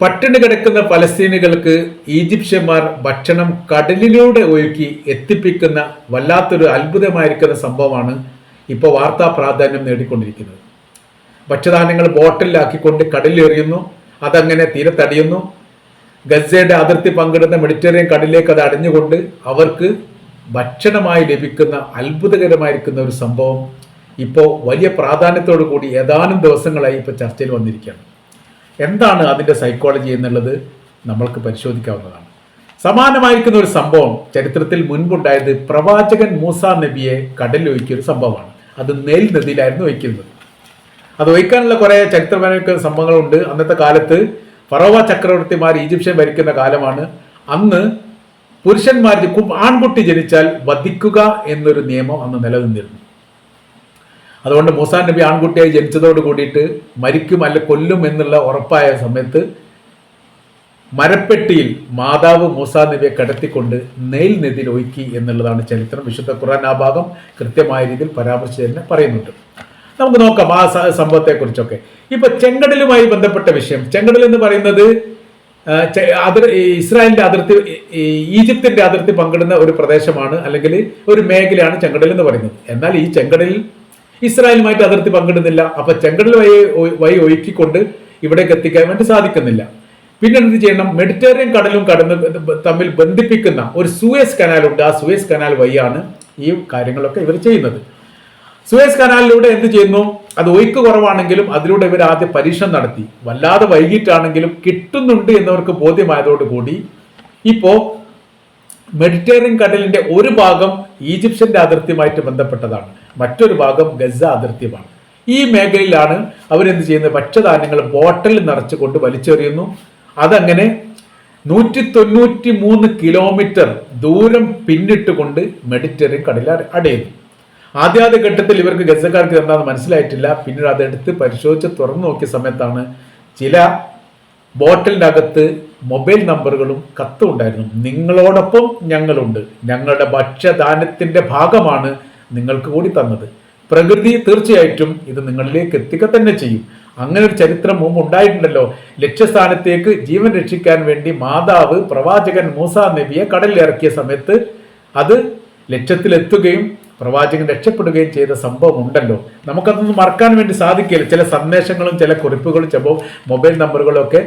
പട്ടിണി കിടക്കുന്ന ഫലസ്തീനുകൾക്ക് ഈജിപ്ഷ്യന്മാർ ഭക്ഷണം കടലിലൂടെ ഒഴുക്കി എത്തിപ്പിക്കുന്ന വല്ലാത്തൊരു അത്ഭുതമായിരിക്കുന്ന സംഭവമാണ് ഇപ്പോൾ വാർത്താ പ്രാധാന്യം നേടിക്കൊണ്ടിരിക്കുന്നത്. ഭക്ഷ്യധാന്യങ്ങൾ ബോട്ടിലാക്കിക്കൊണ്ട് കടലിലെറിയുന്നു അതങ്ങനെ തീരത്തടിയുന്നു ഗസയുടെ അതിർത്തി പങ്കിടുന്ന മെഡിറ്ററേനിയൻ കടലിലേക്ക് അത് അടഞ്ഞുകൊണ്ട് അവർക്ക് ഭക്ഷണമായി ലഭിക്കുന്ന അത്ഭുതകരമായിരിക്കുന്ന ഒരു സംഭവം ഇപ്പോൾ വലിയ പ്രാധാന്യത്തോടു കൂടി ഏതാനും ദിവസങ്ങളായി ഇപ്പോൾ ചർച്ചയിൽ വന്നിരിക്കുകയാണ്. എന്താണ് അതിന്റെ സൈക്കോളജി എന്നുള്ളത് നമ്മൾക്ക് പരിശോധിക്കാവുന്നതാണ്. സമാനമായിരിക്കുന്ന ഒരു സംഭവം ചരിത്രത്തിൽ മുൻപുണ്ടായത് പ്രവാചകൻ മൂസ നബിയെ കടലിൽ ഒഴുക്കിയ ഒരു സംഭവമാണ്. അത് നെൽ നദിയിലായിരുന്നു ഒഴിക്കുന്നത്. അത് ഒഴിക്കാനുള്ള കുറേ ചരിത്രപരമായ സംഭവങ്ങളുണ്ട്. അന്നത്തെ കാലത്ത് ഫറോവ ചക്രവർത്തിമാർ ഈജിപ്ഷ്യൻ ഭരിക്കുന്ന കാലമാണ്. അന്ന് പുരുഷന്മാർ ആൺകുട്ടി ജനിച്ചാൽ വധിക്കുക എന്നൊരു നിയമം അന്ന് നിലനിന്നിരുന്നു. അതുകൊണ്ട് മൂസാ നബി ആൺകുട്ടിയായി ജനിച്ചതോട് കൂടിയിട്ട് മരിക്കും അല്ല കൊല്ലും എന്നുള്ള ഉറപ്പായ സമയത്ത് മരപ്പെട്ടിയിൽ മാതാവ് മൂസാ നബിയെ കടത്തിക്കൊണ്ട് നെയിൽ നദിയിൽ ഒഴുക്കി എന്നുള്ളതാണ് ചരിത്രം. വിശുദ്ധ ഖുറാൻ ആ ഭാഗം കൃത്യമായ രീതിയിൽ പരാമർശിച്ച് തന്നെ പറയുന്നുണ്ട്. നമുക്ക് നോക്കാം ആ സംഭവത്തെക്കുറിച്ചൊക്കെ. ഇപ്പൊ ചെങ്കടലുമായി ബന്ധപ്പെട്ട വിഷയം. ചെങ്കടൽ എന്ന് പറയുന്നത് അതിർ ഇസ്രായേലിന്റെ അതിർത്തി ഈജിപ്തിന്റെ അതിർത്തി പങ്കിടുന്ന ഒരു പ്രദേശമാണ് അല്ലെങ്കിൽ ഒരു മേഖലയാണ് ചെങ്കടൽ എന്ന് പറയുന്നത്. എന്നാൽ ഈ ചെങ്കടലിൽ ഇസ്രായേലുമായിട്ട് അതിർത്തി പങ്കിടുന്നില്ല. അപ്പൊ ചെങ്കടൽ വഴി വഴി ഒഴുക്കിക്കൊണ്ട് ഇവിടേക്ക് എത്തിക്കാൻ വേണ്ടി സാധിക്കുന്നില്ല. പിന്നെ എന്ത് ചെയ്യണം? മെഡിറ്ററേനിയൻ കടലും കടന്ന് തമ്മിൽ ബന്ധിപ്പിക്കുന്ന ഒരു സുവേസ് കനാലുണ്ട് ആ സൂയസ് കനാൽ വഴിയാണ് ഈ കാര്യങ്ങളൊക്കെ ഇവർ ചെയ്യുന്നത്. സുവേസ് കനാലിലൂടെ എന്ത് ചെയ്യുന്നു? അത് ഒഴുക്ക് കുറവാണെങ്കിലും അതിലൂടെ ഇവർ ആദ്യം പരീക്ഷണം നടത്തി. വല്ലാതെ വൈകിട്ടാണെങ്കിലും കിട്ടുന്നുണ്ട് എന്നവർക്ക് ബോധ്യമായതോടുകൂടി ഇപ്പോ മെഡിറ്ററേനിയൻ കടലിന്റെ ഒരു ഭാഗം ഈജിപ്ഷ്യന്റെ അതിർത്തിയുമായിട്ട് ബന്ധപ്പെട്ടതാണ്. മറ്റൊരു ഭാഗം ഗസ അതിർത്തിയുമാണ്. ഈ മേഖലയിലാണ് അവരെന്ത് ചെയ്യുന്നത്? ഭക്ഷ്യധാന്യങ്ങൾ ബോട്ടിൽ നിറച്ചുകൊണ്ട് വലിച്ചെറിയുന്നു. അതങ്ങനെ നൂറ്റി തൊണ്ണൂറ്റി മൂന്ന് കിലോമീറ്റർ ദൂരം പിന്നിട്ടുകൊണ്ട് മെഡിറ്ററേനിയൻ കടലിൽ അട- അടയുന്നു. ആദ്യാദ്യ ഘട്ടത്തിൽ ഇവർക്ക് ഗസക്കാർക്ക് എന്താണെന്ന് മനസ്സിലായിട്ടില്ല. പിന്നീട് അതെടുത്ത് പരിശോധിച്ച് തുറന്നു നോക്കിയ സമയത്താണ് ചില ബോട്ടിലിന്റെ അകത്ത് മൊബൈൽ നമ്പറുകളും കത്തും ഉണ്ടായിരുന്നു. നിങ്ങളോടൊപ്പം ഞങ്ങളുണ്ട്. ഞങ്ങളുടെ ഭക്ഷ്യധാന്യത്തിന്റെ ഭാഗമാണ് നിങ്ങൾക്ക് കൂടി തന്നത്. പ്രകൃതി തീർച്ചയായിട്ടും ഇത് നിങ്ങളിലേക്ക് എത്തിക്ക തന്നെ ചെയ്യും. അങ്ങനെ ഒരു ചരിത്രം മുമ്പ് ഉണ്ടായിട്ടുണ്ടല്ലോ. ലക്ഷ്യസ്ഥാനത്തേക്ക് ജീവൻ രക്ഷിക്കാൻ വേണ്ടി മാതാവ് പ്രവാചകൻ മൂസ നബിയെ കടലിൽ ഇറക്കിയ സമയത്ത് അത് ലക്ഷ്യത്തിലെത്തുകയും പ്രവാചകൻ രക്ഷപ്പെടുകയും ചെയ്ത സംഭവം ഉണ്ടല്ലോ. നമുക്കതൊന്നും മറക്കാൻ വേണ്ടി സാധിക്കില്ല. ചില സന്ദേശങ്ങളും ചില കുറിപ്പുകളും ചിലപ്പോൾ മൊബൈൽ നമ്പറുകളും ഒക്കെ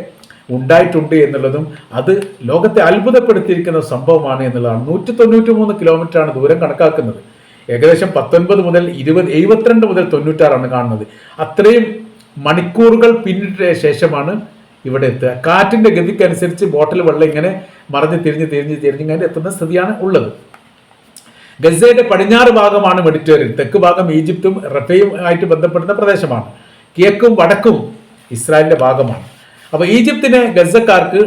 ഉണ്ടായിട്ടുണ്ട് എന്നുള്ളതും അത് ലോകത്തെ അത്ഭുതപ്പെടുത്തിയിരിക്കുന്ന സംഭവമാണ് എന്നുള്ളതാണ്. നൂറ്റി തൊണ്ണൂറ്റി മൂന്ന് കിലോമീറ്ററാണ് ദൂരം കണക്കാക്കുന്നത്. ഏകദേശം പത്തൊൻപത് മുതൽ ഇരുപത് എഴുപത്തിരണ്ട് മുതൽ തൊണ്ണൂറ്റാറാണ് കാണുന്നത്. അത്രയും മണിക്കൂറുകൾ പിന്നിട്ട ശേഷമാണ് ഇവിടെ എത്തുക. കാറ്റിന്റെ ഗതിക്കനുസരിച്ച് ബോട്ടിൽ വെള്ളം ഇങ്ങനെ മറിഞ്ഞ് തിരിഞ്ഞ് തിരിഞ്ഞ് തിരിഞ്ഞ് ഇങ്ങനെ എത്തുന്ന സ്ഥിതിയാണ് ഉള്ളത്. ഗസയുടെ പടിഞ്ഞാറ് ഭാഗമാണ് മെഡിറ്ററേനിയൻ തെക്ക് ഭാഗം ഈജിപ്തും റഫയും ആയിട്ട് ബന്ധപ്പെടുന്ന പ്രദേശമാണ്. കിഴക്കും വടക്കും ഇസ്രായേലിന്റെ ഭാഗമാണ്. അപ്പൊ ഈജിപ്തിനെ ഗസക്കാർക്ക്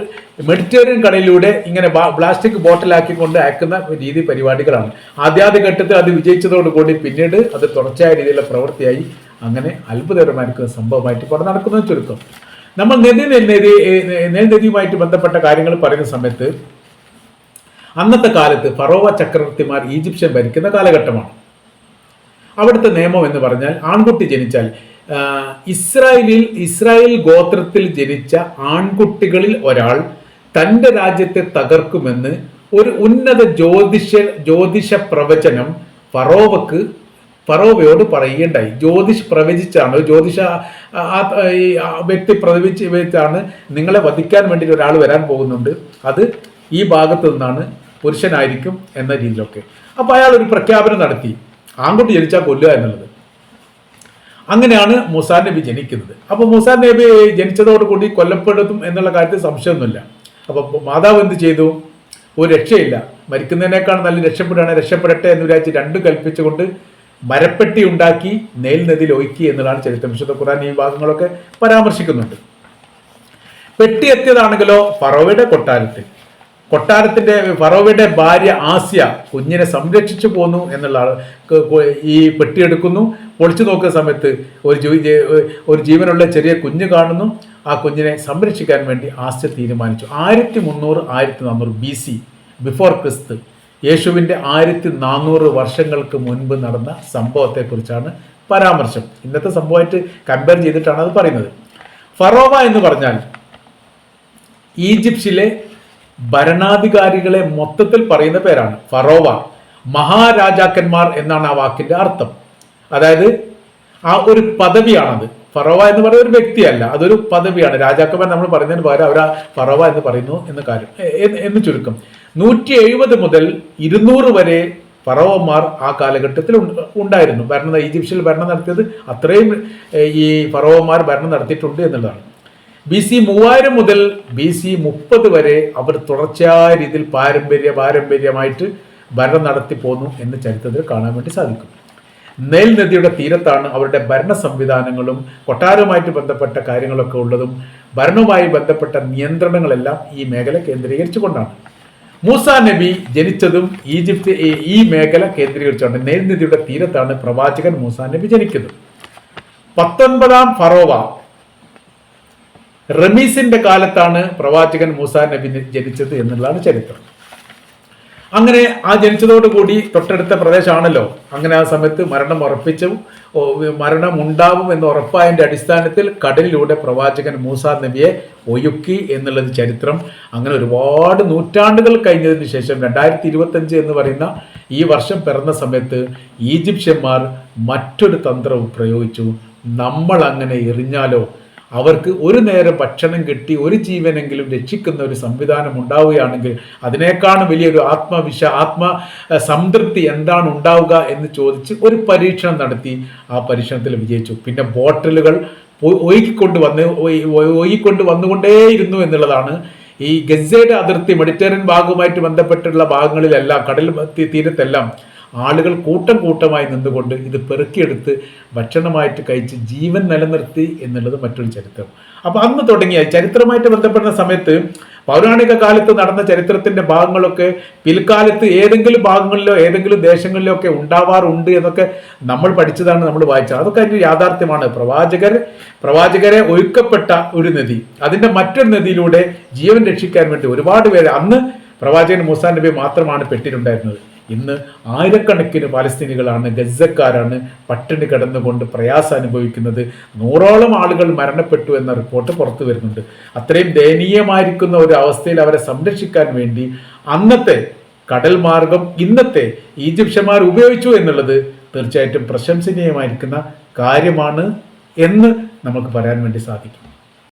മെഡിറ്ററേനിയൻ കടലിലൂടെ ഇങ്ങനെ പ്ലാസ്റ്റിക് ബോട്ടിലാക്കിക്കൊണ്ട് അയക്കുന്ന രീതി പരിപാടികളാണ്. ആദ്യാദ്യ ഘട്ടത്തിൽ അത് വിജയിച്ചതോടുകൂടി പിന്നീട് അത് തുടർച്ചയായ രീതിയിലുള്ള പ്രവൃത്തിയായി അങ്ങനെ അത്ഭുതകരമായിരിക്കുന്ന സംഭവമായിട്ട് ഇപ്പോൾ നടക്കുന്ന ചുരുക്കം. നമ്മൾ നദി നദി നദിയുമായിട്ട് ബന്ധപ്പെട്ട കാര്യങ്ങൾ പറയുന്ന സമയത്ത് അന്നത്തെ കാലത്ത് ഫറോവ ചക്രവർത്തിമാർ ഈജിപ്ഷ്യൻ ഭരിക്കുന്ന കാലഘട്ടമാണ്. അവിടുത്തെ നിയമം എന്ന് പറഞ്ഞാൽ ആൺകുട്ടി ജനിച്ചാൽ ഇസ്രായേലിൽ ഇസ്രായേൽ ഗോത്രത്തിൽ ജനിച്ച ആൺകുട്ടികളിൽ ഒരാൾ തന്റെ രാജ്യത്തെ തകർക്കുമെന്ന് ഒരു ഉന്നത ജ്യോതിഷ ജ്യോതിഷ പ്രവചനം ഫറോവക്ക് ഫറോവയോട് പറയുകയുണ്ടായി. ജ്യോതിഷ് പ്രവചിച്ചാണ് ജ്യോതിഷ ആ, വ്യക്തി വെച്ചാണ് നിങ്ങളെ വധിക്കാൻ വേണ്ടി ഒരാൾ വരാൻ പോകുന്നുണ്ട്. അത് ഈ ഭാഗത്തു നിന്നാണ് പുരുഷനായിരിക്കും എന്ന രീതിയിലൊക്കെ. അപ്പോൾ അയാൾ ഒരു പ്രഖ്യാപനം നടത്തി. ആൺകുട്ടി ജനിച്ചാൽ കൊല്ലുക എന്നുള്ളത്. അങ്ങനെയാണ് മുസാൻ നബി ജനിക്കുന്നത്. അപ്പോൾ മുസാൻ നബി ജനിച്ചതോടുകൂടി കൊല്ലപ്പെടുത്തും എന്നുള്ള കാര്യത്തിൽ സംശയമൊന്നുമില്ല. അപ്പോൾ മാതാവ് എന്ത് ചെയ്തു? ഒരു രക്ഷയില്ല. മരിക്കുന്നതിനേക്കാൾ നല്ല രക്ഷപ്പെടുകയാണ്. രക്ഷപ്പെടട്ടെ എന്ന് വിചാരിച്ച് രണ്ടും കൽപ്പിച്ചുകൊണ്ട് മരപ്പെട്ടി ഉണ്ടാക്കി നെയിൽ നദിയിൽ ഒഴുക്കി എന്നുള്ളതാണ് ചരിത്രം. വിശുദ്ധ ഖുറാൻ ഈ ഭാഗങ്ങളൊക്കെ പരാമർശിക്കുന്നുണ്ട്. പെട്ടി എത്തിയതാണെങ്കിലോ ഫറോവയുടെ കൊട്ടാരത്തിൽ. കൊട്ടാരത്തിന്റെ ഫറോവയുടെ ഭാര്യ ആസ്യ കുഞ്ഞിനെ സംരക്ഷിച്ചു പോന്നു എന്നുള്ള ആൾ ക- ക- ഈ പെട്ടി എടുക്കുന്നു. പൊളിച്ചു നോക്കുന്ന സമയത്ത് ഒരു ഒരു ജീവനുള്ള ചെറിയ കുഞ്ഞ് കാണുന്നു. ആ കുഞ്ഞിനെ സംരക്ഷിക്കാൻ വേണ്ടി ആസ്യ തീരുമാനിച്ചു. ആയിരത്തി മുന്നൂറ് ആയിരത്തി നാനൂറ് ബി സി ബിഫോർ ക്രിസ്ത്. യേശുവിന്റെ ആയിരത്തി നാനൂറ് വർഷങ്ങൾക്ക് മുൻപ് നടന്ന സംഭവത്തെക്കുറിച്ചാണ് പരാമർശം. ഇന്നത്തെ സംഭവമായിട്ട് കമ്പയർ ചെയ്തിട്ടാണ് അത് പറയുന്നത്. ഫറോവ എന്ന് പറഞ്ഞാൽ ഈജിപ്തിലെ ഭരണാധികാരികളെ മൊത്തത്തിൽ പറയുന്ന പേരാണ്. ഫറോവ. മഹാരാജാക്കന്മാർ എന്നാണ് ആ വാക്കിന്റെ അർത്ഥം. അതായത് ആ ഒരു പദവിയാണത്. ഫറോവ എന്ന് പറയുന്ന ഒരു വ്യക്തിയല്ല. അതൊരു പദവിയാണ്. രാജാക്കന്മാർ നമ്മൾ പറയുന്നതിന് പകരം അവർ ഫറോവ എന്ന് പറയുന്നു എന്ന കാര്യം. എന്ന് ചുരുക്കം. നൂറ്റി എഴുപത് മുതൽ ഇരുന്നൂറ് വരെ ഫറോവന്മാർ ആ കാലഘട്ടത്തിൽ ഉണ്ടായിരുന്നു. ഭരണ ഈജിപ്ഷ്യൽ ഭരണം നടത്തിയത് അത്രയും ഈ ഫറോവന്മാർ ഭരണം നടത്തിയിട്ടുണ്ട് എന്നുള്ളതാണ്. ബി സി മൂവായിരം മുതൽ ബി സി മുപ്പത് വരെ അവർ തുടർച്ചയായ രീതിയിൽ പാരമ്പര്യ പാരമ്പര്യമായിട്ട് ഭരണം നടത്തി പോന്നു എന്ന് ചരിത്രത്തിൽ കാണാൻ വേണ്ടി സാധിക്കും. നെൽ നദിയുടെ തീരത്താണ് അവരുടെ ഭരണ സംവിധാനങ്ങളും കൊട്ടാരവുമായിട്ട് ബന്ധപ്പെട്ട കാര്യങ്ങളൊക്കെ ഉള്ളതും ഭരണവുമായി ബന്ധപ്പെട്ട നിയന്ത്രണങ്ങളെല്ലാം ഈ മേഖല കേന്ദ്രീകരിച്ചുകൊണ്ടാണ്. മൂസ നബി ജനിച്ചതും ഈജിപ്ത് ഈ- ഈ മേഖല കേന്ദ്രീകരിച്ചുകൊണ്ട് നെൽ നദിയുടെ തീരത്താണ് പ്രവാചകൻ മൂസ നബി ജനിക്കുന്നത്. പത്തൊൻപതാം ഫറോവ റമീസിന്റെ കാലത്താണ് പ്രവാചകൻ മൂസാ നബി ജനിച്ചത് എന്നുള്ളതാണ് ചരിത്രം. അങ്ങനെ ആ ജനിച്ചതോടുകൂടി തൊട്ടടുത്ത പ്രദേശമാണല്ലോ. അങ്ങനെ ആ സമയത്ത് മരണം ഉറപ്പിച്ചു മരണം ഉണ്ടാവും എന്ന് ഉറപ്പായതിന്റെ അടിസ്ഥാനത്തിൽ കടലിലൂടെ പ്രവാചകൻ മൂസാ നബിയെ ഒയുക്കി എന്നുള്ളത് ചരിത്രം. അങ്ങനെ ഒരുപാട് നൂറ്റാണ്ടുകൾ കഴിഞ്ഞതിന് ശേഷം രണ്ടായിരത്തി ഇരുപത്തഞ്ച് എന്ന് പറയുന്ന ഈ വർഷം പിറന്ന സമയത്ത് ഈജിപ്ഷ്യന്മാർ മറ്റൊരു തന്ത്രവും പ്രയോഗിച്ചു. നമ്മൾ അങ്ങനെ എറിഞ്ഞാലോ? അവർക്ക് ഒരു നേരം ഭക്ഷണം കിട്ടി ഒരു ജീവനെങ്കിലും രക്ഷിക്കുന്ന ഒരു സംവിധാനം ഉണ്ടാവുകയാണെങ്കിൽ അതിനേക്കാളും വലിയൊരു ആത്മവിശ ആത്മ സംതൃപ്തി എന്താണ് ഉണ്ടാവുക എന്ന് ചോദിച്ച് ഒരു പരീക്ഷണം നടത്തി. ആ പരീക്ഷണത്തിൽ വിജയിച്ചു. പിന്നെ ബോട്ടിലുകൾ ഒഴുകിക്കൊണ്ട് വന്ന് ഒഴുകിക്കൊണ്ട് വന്നുകൊണ്ടേയിരുന്നു എന്നുള്ളതാണ്. ഈ ഗസയുടെ അതിർത്തി മെഡിറ്ററേനിയൻ ഭാഗവുമായിട്ട് ബന്ധപ്പെട്ടുള്ള ഭാഗങ്ങളിലെല്ലാം കടൽ തീരത്തെല്ലാം ആളുകൾ കൂട്ടം കൂട്ടമായി നിന്നുകൊണ്ട് ഇത് പെറുക്കിയെടുത്ത് ഭക്ഷണമായിട്ട് കഴിച്ച് ജീവൻ നിലനിർത്തി എന്നുള്ളത് മറ്റൊരു ചരിത്രം. അപ്പൊ അന്ന് തുടങ്ങിയ ചരിത്രമായിട്ട് ബന്ധപ്പെടുന്ന സമയത്ത് പൗരാണിക കാലത്ത് നടന്ന ചരിത്രത്തിന്റെ ഭാഗങ്ങളൊക്കെ പിൽക്കാലത്ത് ഏതെങ്കിലും ഭാഗങ്ങളിലോ ഏതെങ്കിലും ദേശങ്ങളിലോ ഒക്കെ ഉണ്ടാവാറുണ്ട് എന്നൊക്കെ നമ്മൾ പഠിച്ചതാണ് നമ്മൾ വായിച്ചത്. അതൊക്കെ അതിന്റെ യാഥാർത്ഥ്യമാണ്. പ്രവാചകർ പ്രവാചകരെ ഒഴുക്കപ്പെട്ട ഒരു നദി. അതിന്റെ മറ്റൊരു നദിയിലൂടെ ജീവൻ രക്ഷിക്കാൻ വേണ്ടി ഒരുപാട് പേര് അന്ന് പ്രവാചകൻ മൂസാ നബി മാത്രമാണ് പെട്ടിട്ടുണ്ടായിരുന്നത്. ഇന്ന് ആയിരക്കണക്കിന് പാലസ്തീനികളാണ് ഗസക്കാരാണ് പട്ടിണി കിടന്നുകൊണ്ട് പ്രയാസം അനുഭവിക്കുന്നത് നൂറോളം ആളുകൾ മരണപ്പെട്ടു എന്ന റിപ്പോർട്ട് പുറത്തു വരുന്നുണ്ട്. അത്രയും ദയനീയമായിരിക്കുന്ന ഒരു അവസ്ഥയിൽ അവരെ സംരക്ഷിക്കാൻ വേണ്ടി അന്നത്തെ കടൽ മാർഗം ഇന്നത്തെ ഈജിപ്ഷ്യന്മാർ ഉപയോഗിച്ചു എന്നുള്ളത് തീർച്ചയായിട്ടും പ്രശംസനീയമായിരിക്കുന്ന കാര്യമാണ് എന്ന് നമുക്ക് പറയാൻ വേണ്ടി സാധിക്കും.